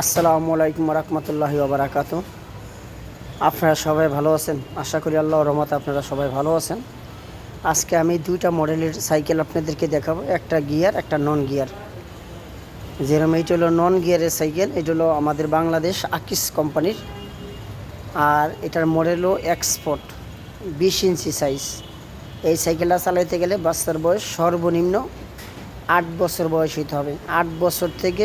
আসসালামু আলাইকুম রহমতুল্লাহি ওবরাকাত আপনারা সবাই ভালো আছেন? আশা করি আল্লাহ রহমত আপনারা সবাই ভালো আছেন। আজকে আমি দুইটা মডেলের সাইকেল আপনাদেরকে দেখাবো। একটা গিয়ার, একটা নন গিয়ার। যেরকম এইটা হলো নন গিয়ারের সাইকেল, এটা হলো আমাদের বাংলাদেশ আকিস কোম্পানির। আর এটার মডেল হলো এক্সপোর্ট, বিশ ইঞ্চি সাইজ। এই সাইকেলটা চালাইতে গেলে বাচ্চার বয়স সর্বনিম্ন আট বছর বয়স হইতে হবে। আট বছর থেকে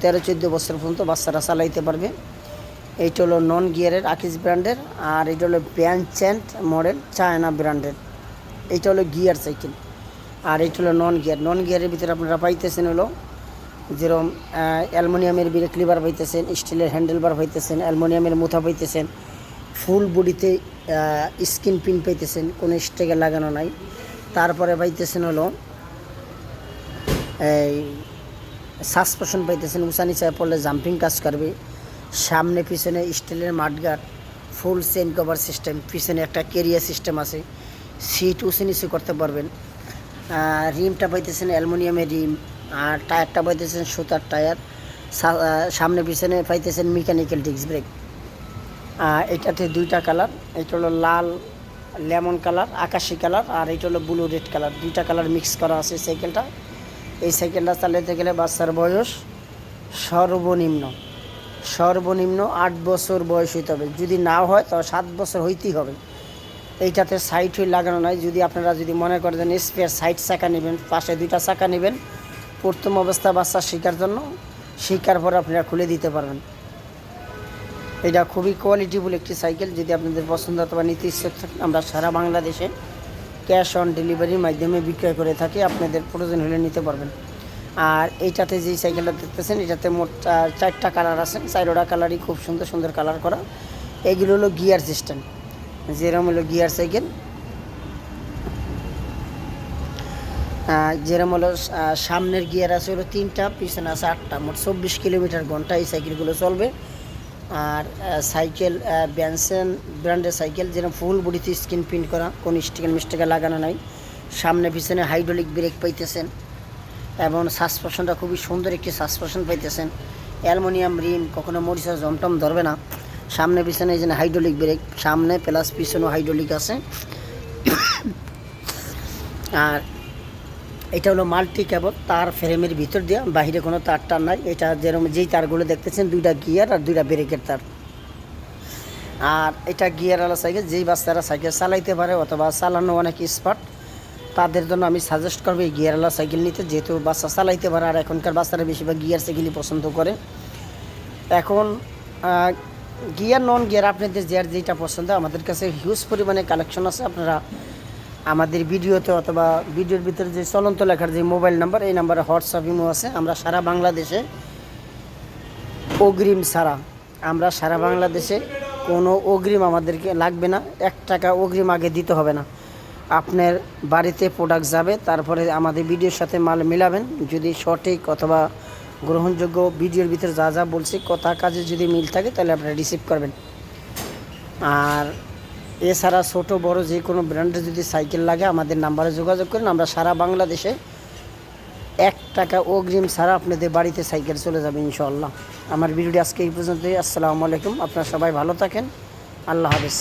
তেরো, চোদ্দ বছর পর্যন্ত বাচ্চারা চালাইতে পারবে। এইটা হলো নন গিয়ারের আকিস ব্র্যান্ডের আর এটা হলো প্যান চ্যান্ট মডেল চায়না ব্র্যান্ডের এইটা হলো গিয়ার সাইকেল আর এইটা হলো নন গিয়ার নন গিয়ারের ভিতরে আপনারা পাইতেছেন হলো যেরকম অ্যালমোনিয়ামের ব্রেক লিভার পাইতেছেন, স্টিলের হ্যান্ডেল বার পাইতেছেন, অ্যালমোনিয়ামের মুথা পাইতেছেন ফুল বডিতে স্কিন পিন পাইতেছেন, কোনো স্টেকে লাগানো নাই। তারপরে পাইতেছেন হলো সাসপেশন পাইতেছেন উঁচা নিচে পড়লে জাম্পিং কাজ করবে। সামনে পিছনে স্টিলের mudguard full chain cover system পিছনে একটা কেরিয়ার সিস্টেম আছে। সিট উঁচু নিচু করতে পারবেন। রিমটা পাইতেছেন অ্যালুমিনিয়ামের রিম আর টায়ারটা পাইতেছেন সুতার টায়ার। সামনে পিছনে পাইতেছেন মেকানিক্যাল ডিস্ক ব্রেক এটাতে দুইটা কালার এটা হলো লাল লেমন কালার আকাশি কালার আর এটা হলো ব্লু রেড কালার দুইটা কালার মিক্স করা আছে সাইকেলটা। এই সাইকেলটা চালাতে গেলে বাচ্চার বয়স সর্বনিম্ন সর্বনিম্ন আট বছর বয়স হইতে হবে। যদি না হয় তো সাত বছর হইতেই হবে। এইটাতে সাইড হুইল লাগানো নয় যদি আপনারা যদি মনে করেন স্পেয়ার সাইড চাকা নেবেন, পাশে দুইটা চাকা নেবেন, প্রথম অবস্থা বাচ্চা শেখার জন্য। শেখার পর আপনারা খুলে দিতে পারবেন। এটা খুবই কোয়ালিটিফুল একটি সাইকেল। যদি আপনাদের পছন্দ অথবা নিতে থাকেন আমরা সারা বাংলাদেশে ক্যাশ অন ডেলিভারির মাধ্যমে বিক্রয় করে থাকি আপনাদের প্রয়োজন হলে নিতে পারবেন। আর এইটাতে যেই সাইকেলটা দেখতেছেন এটাতে মোট চারটা কালার আছে। চারোটা কালারই খুব সুন্দর সুন্দর কালার করা। এগুলো হলো গিয়ার সিস্টেম যেরকম হলো গিয়ার সাইকেল আহ, যেরকম হলো সামনের গিয়ার আছে হলো তিনটা পিছনে আছে আটটা। মোট চব্বিশ কিলোমিটার ঘণ্টা এই সাইকেলগুলো চলবে। আর সাইকেল ব্যানসেন ব্র্যান্ডের সাইকেল, যেরকম ফুল বডিতে স্ক্রিন প্রিন্ট করা, কোনো স্টিকার মিস্টিকার লাগানো নাই। সামনে, পিছনে হাইড্রোলিক ব্রেক পাইতেছেন এবং সাসপেনশনটা খুবই সুন্দর একটি সাসপেনশন পাইতেছেন। অ্যালুমিনিয়াম রিম, কখনো মরিচা, জমটম ধরবে না। সামনে, পিছনে এই যে হাইড্রোলিক ব্রেক, সামনে প্লাস পিছনেও হাইড্রোলিক আছে। আর এটা হলো মাল্টি কেবল, তার ফ্রেমের ভিতর দিয়ে বাইরে কোনো তার টার নাই। এটা যেরকম যেই তারগুলো দেখতেছেন, দুইটা গিয়ার আর দুইটা ব্রেকের তার। আর এটা গিয়ারওয়ালা সাইকেল, যেই বাচ্চারা সাইকেল চালাইতে পারে অথবা চালানো অনেক স্পার্ট তাদের জন্য আমি সাজেস্ট করব এই গিয়ারওয়ালা সাইকেল নিতে, যেহেতু বাচ্চা চালাইতে পারে আর এখনকার বাচ্চারা বেশিরভাগ গিয়ার সাইকেলই পছন্দ করে। এখন গিয়ার নন গিয়ার আপনাদের যার যেটা পছন্দ, আমাদের কাছে হিউজ পরিমাণে কালেকশন আছে। আপনারা আমাদের ভিডিওতে অথবা ভিডিওর ভিতরে যে চলন্ত লেখার যে মোবাইল নাম্বার, এই নাম্বারে হোয়াটসঅ্যাপ, ইমো আছে। আমরা সারা বাংলাদেশে অগ্রিম ছাড়া আমরা সারা বাংলাদেশে কোনো অগ্রিম আমাদেরকে লাগবে না। এক টাকা অগ্রিম আগে দিতে হবে না। আপনার বাড়িতে প্রোডাক্ট যাবে, তারপরে আমাদের ভিডিওর সাথে মাল মিলাবেন। যদি সঠিক অথবা গ্রহণযোগ্য ভিডিওর ভিতরে যা যা বলছি, কথা কাজে যদি মিল থাকে, তাহলে আপনারা রিসিভ করবেন। আর এছাড়া ছোট, বড় যে কোনো ব্র্যান্ডের যদি সাইকেল লাগে, আমাদের নাম্বারে যোগাযোগ করেন। আমরা সারা বাংলাদেশে এক টাকা অগ্রিম ছাড়া আপনাদের বাড়িতে সাইকেল চলে যাবে ইনশাল্লাহ আমার ভিডিওটি আজকে এই পর্যন্তই। আসসালামু আলাইকুম। আপনারা সবাই ভালো থাকেন। আল্লাহ হাফেজ।